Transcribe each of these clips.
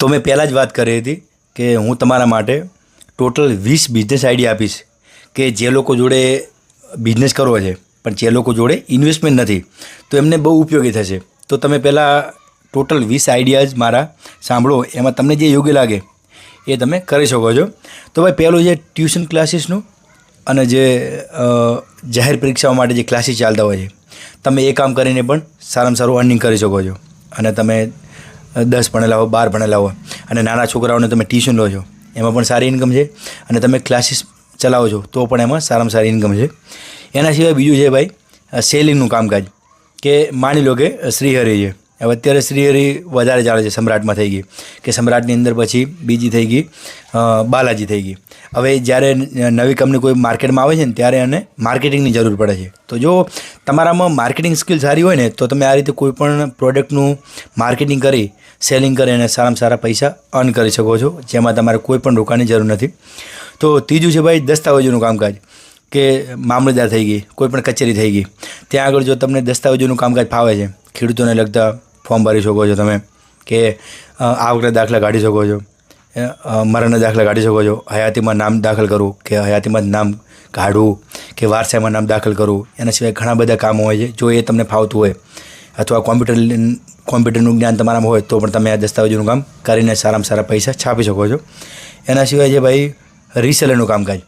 તો મેં પહેલાં જ વાત કરી હતી કે હું તમારા માટે ટોટલ વીસ બિઝનેસ આઈડિયા આપીશ કે જે લોકો જોડે બિઝનેસ કરવો છે, પણ જે લોકો જોડે ઇન્વેસ્ટમેન્ટ નથી, તો એમને બહુ ઉપયોગી થશે. તો તમે પહેલાં ટોટલ વીસ આઈડિયાઝ મારા સાંભળો, એમાં તમને જે યોગ્ય લાગે એ તમે કરી શકો છો. તો ભાઈ, પહેલું છે ટ્યુશન ક્લાસીસનું અને જે જાહેર પરીક્ષાઓ માટે જે ક્લાસીસ ચાલતા હોય છે, તમે એ કામ કરીને પણ સારામાં સારું અર્નિંગ કરી શકો છો. અને તમે દસ ભણેલા હોય, બાર ભણેલા હોય અને નાના છોકરાઓને તમે ટ્યુશન લો છો, એમાં પણ સારી ઇન્કમ છે અને તમે ક્લાસીસ ચલાવો છો, તો પણ એમાં સારામાં સારી ઇન્કમ છે. એના સિવાય બીજું છે ભાઈ સેલિંગનું કામકાજ, કે માની લો કે શ્રીહરિ છે. હવે અત્યારે શ્રીહરિ વધારે ચાલે છે, સમ્રાટમાં થઈ ગઈ. કે સમ્રાટની અંદર પછી બીજી થઈ ગઈ બાલાજી થઈ ગઈ. હવે જ્યારે નવી કંપની કોઈ માર્કેટમાં આવે છે ને, ત્યારે એને માર્કેટિંગની જરૂર પડે છે. તો જો તમારામાં માર્કેટિંગ સ્કિલ સારી હોય ને, તો તમે આ રીતે કોઈ પણ પ્રોડક્ટનું માર્કેટિંગ કરી, સેલિંગ કરી અને સારામાં સારા પૈસા અર્ન કરી શકો છો, જેમાં તમારે કોઈ પણ રોકાણની જરૂર નથી. તો ત્રીજું છે ભાઈ દસ્તાવેજોનું કામકાજ, કે મામલતદાર થઈ ગઈ, કોઈ પણ કચેરી થઈ ગઈ. ત્યાં આગળ જો તમને દસ્તાવેજોનું કામકાજ ફાવે છે, ખેડૂતોને લગતા ફોર્મ ભરી શકો છો તમે કે આ આવકના દાખલા કાઢી શકો છો. મરણના દાખલા કાઢી શકો છો. હયાતીમાં નામ દાખલ કરવું કે હયાતીમાં નામ કાઢવું કે વારસામાં નામ દાખલ કરવું. એના સિવાય ઘણા બધા કામો હોય છે. જો એ તમને ફાવતું હોય અથવા કોમ્પ્યુટર કોમ્પ્યુટરનું જ્ઞાન તમારામાં હોય તો પણ તમે આ દસ્તાવેજોનું કામ કરીને સારામાં સારા પૈસા છાપી શકો છો. એના સિવાય છે ભાઈ રીસેલરનું કામકાજ.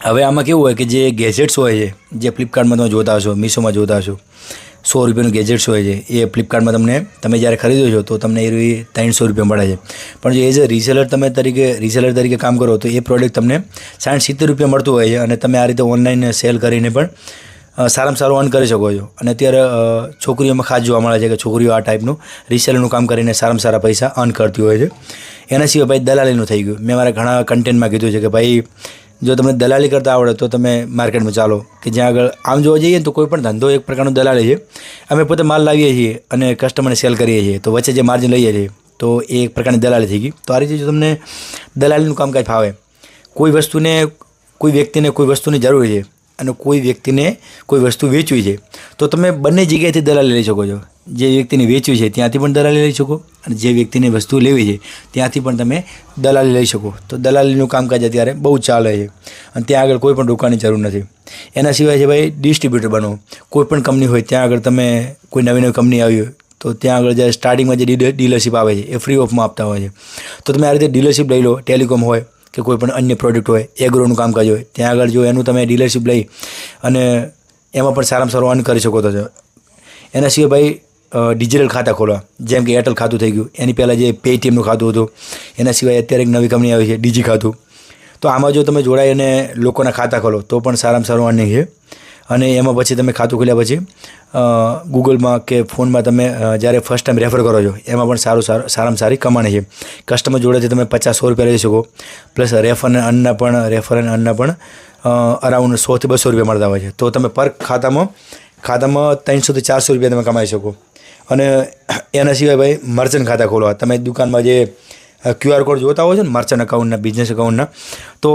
હવે આમાં કેવું હોય કે જે ગેજેટ્સ હોય છે, જે ફ્લિપકાર્ટમાં તમે જોતા હશો મીશોમાં જોતા હશો સો રૂપિયાનું ગેજેટ્સ હોય છે, એ ફ્લિપકાર્ટમાં તમને તમે જ્યારે ખરીદો છો તો તમને એ ત્રણસો રૂપિયા મળે છે. પણ જો એઝ અ રીસેલર તમે તરીકે રીસેલર તરીકે કામ કરો તો એ પ્રોડક્ટ તમને સાઠ સિત્તેર રૂપિયા મળતું હોય છે અને તમે આ રીતે ઓનલાઈન સેલ કરીને પણ સારામાં સારું અર્ન કરી શકો છો. અને અત્યારે છોકરીઓમાં ખાસ જોવા મળે છે કે છોકરીઓ આ ટાઈપનું રિસેલરનું કામ કરીને સારામાં સારા પૈસા અર્ન કરતી હોય છે. એના સિવાય ભાઈ દલાલીનું થઈ ગયું. મેં મારા ઘણા કન્ટેન્ટમાં કીધું છે કે ભાઈ જો તમને દલાલી કરતા આવડે તો તમે માર્કેટમાં ચાલો કે જ્યાં આગળ આમ જોવા જઈએ તો કોઈ પણ ધંધો એક પ્રકારનો દલાલી છે. અમે પોતે માલ લાવીએ છીએ અને કસ્ટમરને સેલ કરીએ છીએ. તો વચ્ચે જે માર્જિન લઈએ છીએ તો એ એક પ્રકારની દલાલી થઈ ગઈ. તો આ રીતે જો તમને દલાલીનું કામકાજ ફાવે, કોઈ વસ્તુને, કોઈ વ્યક્તિને કોઈ વસ્તુની જરૂર છે અને કોઈ વ્યક્તિને કોઈ વસ્તુ વેચવી છે, તો તમે બંને જગ્યાએથી દલાલી લઈ શકો છો. જે વ્યક્તિને વેચવી છે ત્યાંથી પણ દલાલી લઈ શકો અને જે વ્યક્તિને વસ્તુ લેવી છે ત્યાંથી પણ તમે દલાલી લઈ શકો. તો દલાલીનું કામકાજ અત્યારે બહુ ચાલે છે અને ત્યાં આગળ કોઈ પણ રોકાણની જરૂર નથી. એના સિવાય છે ભાઈ ડિસ્ટ્રીબ્યુટર બનો. કોઈ પણ કંપની હોય ત્યાં આગળ તમે કોઈ નવી નવી કંપની આવી હોય, તો ત્યાં આગળ જે સ્ટાર્ટિંગમાં જે ડીલર- ડીલરશીપ આવે છે એ ફ્રી ઓફમાં આપતા હોય છે. તો તમે આ રીતે ડીલરશીપ લઈ લો ટેલિકોમ હોય કે કોઈ પણ અન્ય પ્રોડક્ટ હોય એગ્રોનું કામકાજ હોય, ત્યાં આગળ જો એનું તમે ડીલરશીપ લઈ અને એમાં પણ સારામાં સારું અર્ન કરી શકો છો. એના સિવાય ભાઈ ડિજિટલ ખાતા ખોલવા. જેમ કે એરટેલ ખાતું થઈ ગયું. એની પહેલાં જે પેટીએમનું ખાતું હતું, એના સિવાય અત્યારે એક નવી કંપની આવી છે ડીજી ખાતું. તો આમાં જો તમે જોડાઈ અને લોકોના ખાતા ખોલો, તો પણ સારામાં સારું અર્નિંગ છે. અને એમાં પછી તમે ખાતું ખોલ્યા પછી ગૂગલમાં કે ફોનમાં તમે જ્યારે ફર્સ્ટ ટાઈમ રેફર કરો છો, એમાં પણ સારું સારું, સારામાં સારી કમાણી છે. કસ્ટમર જોડેથી તમે પચાસ, સો રૂપિયા લઈ શકો પ્લસ રેફર અને અન્નના પણ રેફર અને અન્નના પણ અરાઉન્ડ સોથી બસો રૂપિયા મળતા હોય છે. તો તમે પર ખાતામાં ખાતામાં ત્રણસોથી ચારસો રૂપિયા તમે કમાઈ શકો. અને એના સિવાય ભાઈ મર્ચન્ટ ખાતા ખોલવા તમે દુકાનમાં જે ક્યુઆર કોડ જોતા હોય છે ને મર્ચન્ટ અકાઉન્ટના બિઝનેસ અકાઉન્ટના તો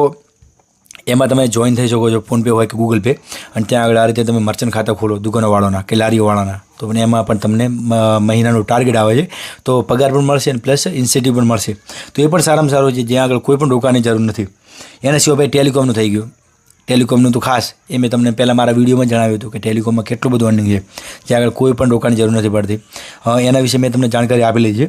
એમાં તમે જોઈન થઈ શકો છો ફોનપે હોય કે ગૂગલ પે અને ત્યાં આગળ આ રીતે તમે મર્ચન્ટ ખાતા ખોલો, દુકાનોવાળાના કે લારીઓવાળાના તો પણ એમાં પણ તમને મહિનાનું ટાર્ગેટ આવે છે. તો પગાર પણ મળશે અને પ્લસ ઇન્સેન્ટિવ પણ મળશે. તો એ પણ સારામાં સારું છે, જ્યાં આગળ કોઈ પણ રોકાણની જરૂર નથી. એના સિવાય ભાઈ ટેલિકોમનું થઈ ગયું. ટેલિકોમનું તો ખાસ, એ મેં તમને પહેલાં મારા વિડીયોમાં જણાવ્યું હતું કે ટેલિકોમમાં કેટલું બધું અર્નિંગ છે. જે આગળ કોઈ પણ રોકાણની જરૂર નથી પડતી. એના વિશે મેં તમને જાણકારી આપેલી છે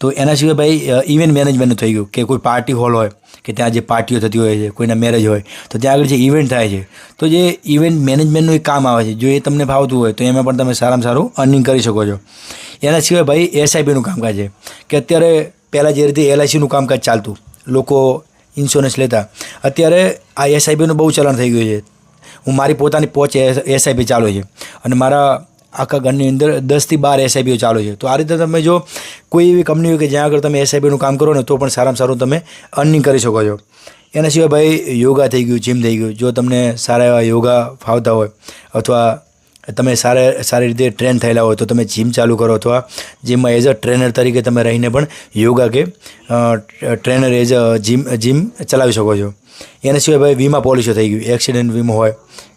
તો એના સિવાય ભાઈ ઇવેન્ટ મેનેજમેન્ટનું થઈ ગયું. કે કોઈ પાર્ટી હોલ હોય, કે ત્યાં જે પાર્ટીઓ થતી હોય છે, કોઈના મેરેજ હોય, તો ત્યાં આગળ જે ઇવેન્ટ થાય છે, તો જે ઇવેન્ટ મેનેજમેન્ટનું એક કામ આવે છે. જો એ તમને ફાવતું હોય, તો એમાં પણ તમે સારામાં સારું અર્નિંગ કરી શકો છો. એના સિવાય ભાઈ એસઆઈપીનું કામકાજ છે. કે અત્યારે પહેલાં જે રીતે એલઆઈસીનું કામકાજ ચાલતું, લોકો ઇન્સ્યોરન્સ લેતા. અત્યારે આ એસઆઈપીનું બહુ ચલણ થઈ ગયું છે. હું મારી પોતાની પોચ એસઆઈપી ચાલુ છે. અને મારા આખા ઘરની અંદર દસથી બાર એસઆઈપીઓ ચાલુ છે. તો આ રીતે તમે જો કોઈ એવી કંપની હોય કે જ્યાં આગળ તમે એસઆઈપીનું કામ કરો ને, તો પણ સારામાં સારું તમે અર્નિંગ કરી શકો છો. એના સિવાય ભાઈ યોગા થઈ ગયું જીમ થઈ ગયું. જો તમને સારા એવા યોગા ફાવતા હોય અથવા તમે સારા સારી રીતે ટ્રેન થયેલા હોય તો તમે જીમ ચાલુ કરો અથવા જીમમાં એઝ અ ટ્રેનર તરીકે તમે રહીને પણ યોગા કે trainer as a gym gym ચલાવી શકો છો. એના સિવાય ભાઈ વીમા પોલિસીઓ થઈ ગયું. એક્સિડન્ટ વીમો હોય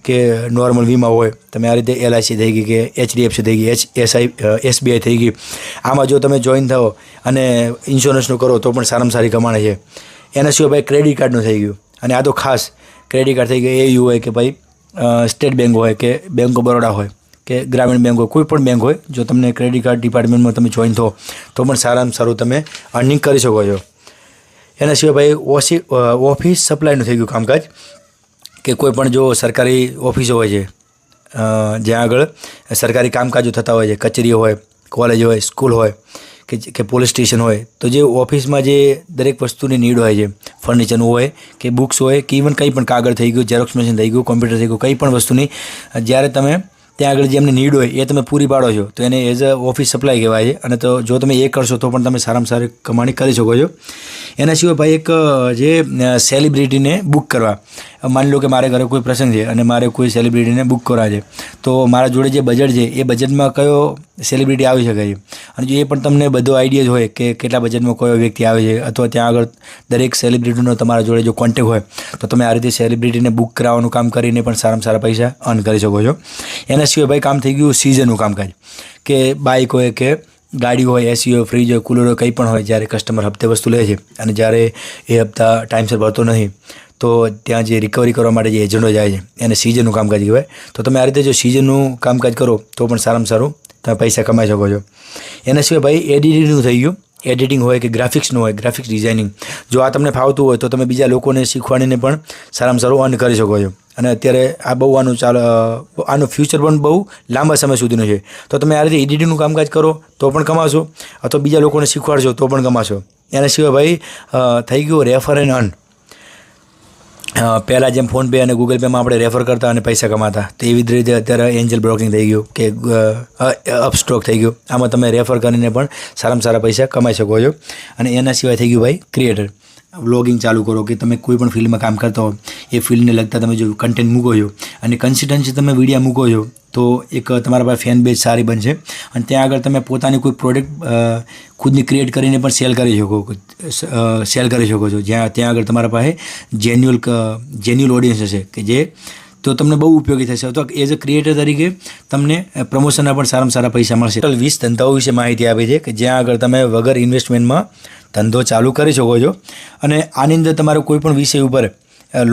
કે નોર્મલ વીમા હોય, તમે આ રીતે એલઆઈસી થઈ ગઈ કે એચડીએફસી થઈ ગઈ એચ એસઆઈ એસબીઆઈ થઈ ગઈ. આમાં જો તમે જોઈન થાઓ અને ઇન્સ્યોરન્સનું કરો તો પણ સારામાં સારી કમાણી છે. એના સિવાય ભાઈ ક્રેડિટ કાર્ડનું થઈ ગયું. અને આ તો ખાસ ક્રેડિટ કાર્ડ થઈ ગયું એ યુ હોય કે ભાઈ સ્ટેટ બેંક હોય કે બેંક ઓફ બરોડા હોય કે ગ્રામીણ બેંક હોય, કોઈ પણ બેંક હોય, જો તમને ક્રેડિટ કાર્ડ ડિપાર્ટમેન્ટમાં તમે જોઈન થો, તો પણ સારામાં સારું તમે અર્નિંગ કરી શકો છો. એના સિવાય ભાઈ, ઓસી ઓફિસ સપ્લાયનું થઈ ગયું કામકાજ, કે કોઈ પણ જો સરકારી ઓફિસો હોય છે જ્યાં આગળ સરકારી કામકાજો થતા હોય છે, કચેરીઓ હોય, કોલેજ હોય, સ્કૂલ હોય કે કે પોલીસ સ્ટેશન હોય. તો જે ઓફિસમાં જે દરેક વસ્તુની નીડ હોય છે ફર્નિચરનું હોય કે બુક્સ હોય કે ઇવન કંઈ પણ કાગળ થઈ ગયું ઝેરોક્સ મશીન થઈ ગયું કોમ્પ્યુટર થઈ ગયું, કંઈ પણ વસ્તુની, જ્યારે તમે ત્યાં આગળ જે એમને નીડ હોય એ તમે પૂરી પાડો છો, તો એને એઝ અ ઓફિસ સપ્લાય કહેવાય છે. અને તો જો તમે એ કરશો તો પણ તમે સારામાં સારી કમાણી કરી શકો છો. એના સિવાય ભાઈ એક જે સેલિબ્રિટીને બુક કરવા. માની લો કે મારે ઘરે કોઈ પ્રસંગ છે અને મારે કોઈ સેલિબ્રિટીને બુક કરવા છે. તો મારા જોડે જે બજેટ છે, એ બજેટમાં કયો સેલિબ્રિટી આવી શકે છે. અને જો એ પણ તમને બધો આઈડિયા હોય કે કેટલા બજેટમાં કયો વ્યક્તિ આવે છે, અથવા ત્યાં આગળ દરેક સેલિબ્રિટીનો તમારા જોડે જો કોન્ટેક હોય, તો તમે આ રીતે સેલિબ્રિટીને બુક કરાવવાનું કામ કરીને પણ સારામાં સારા પૈસા અર્ન કરી શકો છો. એના સિવાય ભાઈ કામ થઈ ગયું સિઝનનું કામકાજ. કે બાઇક હોય કે ગાડી હોય, એસી હોય ફ્રીજ હોય કુલર હોય, કંઈ પણ હોય, જ્યારે કસ્ટમર હપ્તે વસ્તુ લે છે અને જ્યારે એ હપ્તા ટાઈમસર ભરતો નથી, તો ત્યાં જે રિકવરી કરવા માટે જે એજન્ટો જાય છે, એને સિઝનનું કામકાજ કહેવાય. તો તમે આ રીતે જો સિઝનનું કામકાજ કરો, તો પણ સારામાં સારું તમે પૈસા કમાઈ શકો છો. એના સિવાય ભાઈ એડિટિંગનું થઈ ગયું. એડિટિંગ હોય કે ગ્રાફિક્સનું હોય ગ્રાફિક્સ ડિઝાઇનિંગ જો આ તમને ફાવતું હોય તો તમે બીજા લોકોને શીખવાડીને પણ સારામાં સારું અર્ન કરી શકો છો. અને અત્યારે આ બહુ આનું ચાલ આનું ફ્યુચર પણ બહુ લાંબા સમય સુધીનું છે. તો તમે આ રીતે એડિટિંગનું કામકાજ કરો તો પણ કમાશો. અથવા બીજા લોકોને શીખવાડશો તો પણ કમાશો. એના સિવાય ભાઈ થઈ ગયું રેફર એન્ડ અર્ન પહેલાં જેમ ફોનપે અને ગૂગલ પેમાં આપણે રેફર કરતા અને પૈસા કમાતા. તો એવી જ રીતે અત્યારે એન્જલ બ્રોકિંગ થઈ ગયું કે અપસ્ટોક થઈ ગયું. આમાં તમે રેફર કરીને પણ સારામાં સારા પૈસા કમાઈ શકો છો. અને એના સિવાય થઈ ગયું ભાઈ ક્રિએટર વ્લોગિંગ ચાલુ કરો કે તમે કોઈ પણ ફિલ્ડમાં કામ કરતા હો, એ ફિલ્ડને લગતા તમે જો કન્ટેન્ટ મૂકો છો અને કન્સિસ્ટન્સી તમે વિડીયા મૂકો છો, તો એક તમારા પાસે ફેન બેઝ સારી બનશે અને ત્યાં આગળ તમે પોતાની કોઈ પ્રોડક્ટ ખુદની ક્રિએટ કરીને પણ સેલ કરી શકો સેલ કરી શકો છો. જ્યાં, ત્યાં આગળ તમારા પાસે જેન્યુઅલ જેન્યુઅલ ઓડિયન્સ હશે કે જે તો તમને બહુ ઉપયોગી થશે. તો એઝ અ ક્રિએટર તરીકે તમને પ્રમોશનના પણ સારામાં સારા પૈસા મળશે. ટોટલ વીસ ધંધાઓ વિશે માહિતી આપી છે કે જ્યાં આગળ તમે વગર ઇન્વેસ્ટમેન્ટમાં ધંધો ચાલુ કરી શકો છો. અને આની અંદર તમારો કોઈ પણ વિષય ઉપર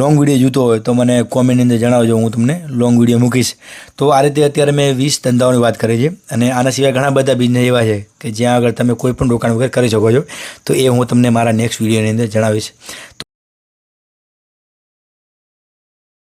લોંગ વીડિયો જોતો હોય તો મને કોમેન્ટની અંદર જણાવજો, હું તમને લોંગ વીડિયો મૂકીશ. તો આ રીતે અત્યારે મેં વીસ ધંધાઓની વાત કરી છે. અને આના સિવાય ઘણા બધા બિઝનેસ એવા છે કે જ્યાં આગળ તમે કોઈ પણ રોકાણ વગર કરી શકો છો. તો એ હું તમને મારા નેક્સ્ટ વિડીયોની અંદર જણાવીશ.